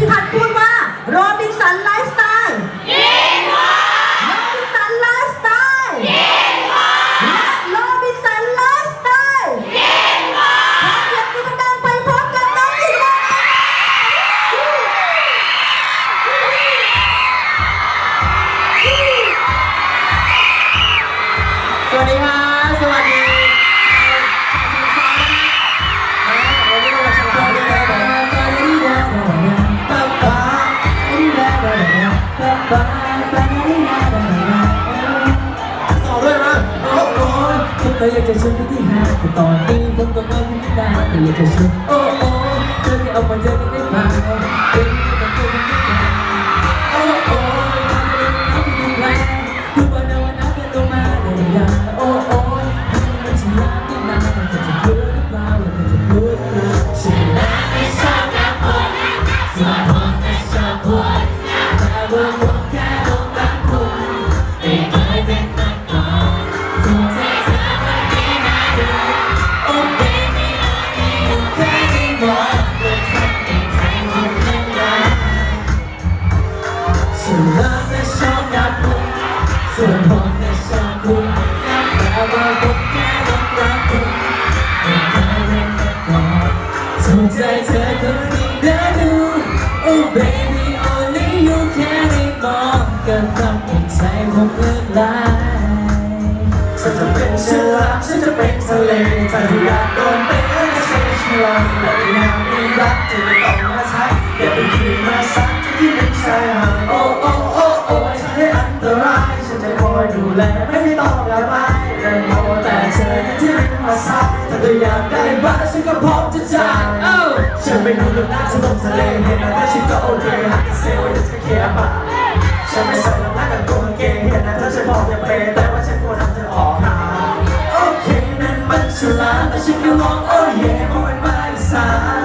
พี่พัดพูดว่าโรบินสันไล ต่อด้วยนะโอ้โหผมก็อยากจะชวนไปที่ห้างแต่ตอนนี้ผมก็ไม่มีเวลาอยากจะชวนโอ้โอ้เธอที่เอามาเจอกันได้ไหมเป็นยังไกันโอ้โอ้มาเดินน้ำที่ดูแลทุกวันวันนั้นกันลงมาได้ยังโอ้โอ้มันฉันรักที่นานแต่จะพูดหรือเปล่าแต่จะพูดหรือเปล่า ส่วนผมและชอบคุณนับแต่ว่าผมแค่ต้องรักคุณไม่เคยเล่นมาก่อนถูกใจเธอคนนี้นะดู Oh baby only you can be more ก็ทำให้ใจผมเลื่อนไหลฉันจะเป็นเชื้อราฉันจะเป็นทะเลถ้าอยากโดนเป็นก็ใช้ฉลามแต่ในงานนี้รักจะไม่ต้องมาใช้อย่าเป็นคืนมาซักที่เป็นชายหาดโอ้โอ้โอ้โอ้ ฉันจะคอยดูแลไม่ให้ต้องละลายแต่โมแต่เธอที่เป็นมาซักถ้าเธออยากได้บ้านฉันก็พร้อมจะจ่ายเอ้าฉันไปดูเรื่องหน้าฉันลงทะเลเห็นอะไรฉันก็โอเคหากเซลล์จะแค่บ้าฉันไม่ใส่รองเท้ากับตัวกางเกงเห็นนะเธอฉันบอกอย่าเปย์แต่ว่าฉันกลัวทำเธอออกห่างโอเคนั่นมันฉลาดแต่ฉันก็ร้องโอ้เย่เพราะมันไม่สาย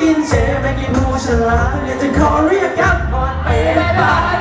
กินเจไม่กินหมูฉลาดเดี๋ยจะขอเรียกกันก่อนเปย์บ้า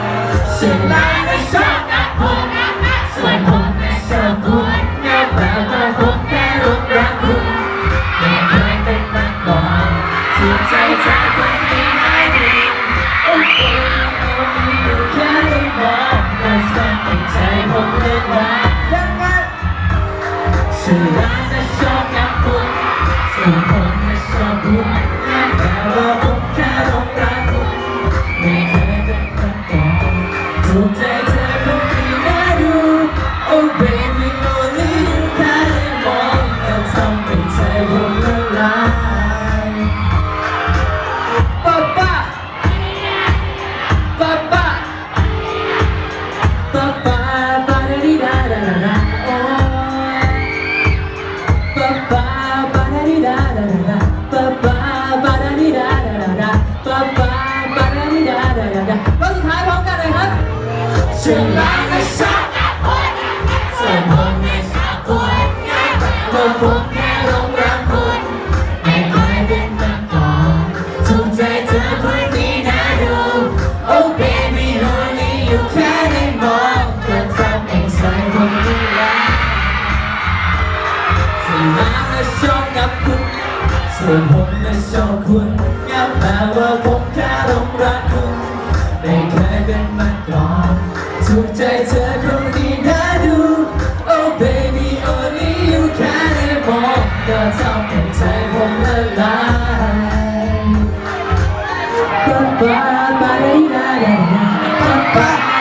ดิดาดาดาดารอบสุดท้ายพร้อมกันเลยครับฉันรักและชอบแต่คนส่วนผมไม่ชอบคุณแต่ผมแค่หลงรักคุณไม่เคยเป็นมาก่อนถูกใจเธอคนนี้นะดู Oh baby only you แค่ได้มองเก็ทำให้ใจผมละลายฉันรักและชอบกับคุณส่วนผมและชอบคุณงับแปลว่าผม แค่ลงรักคุณไม่เคยเป็นมาก่อนถูกใจเธอคงดีนะดู Oh baby only you แค่ได้มองก็ทำให้ใจผมละลาย Ba ba ba da da da da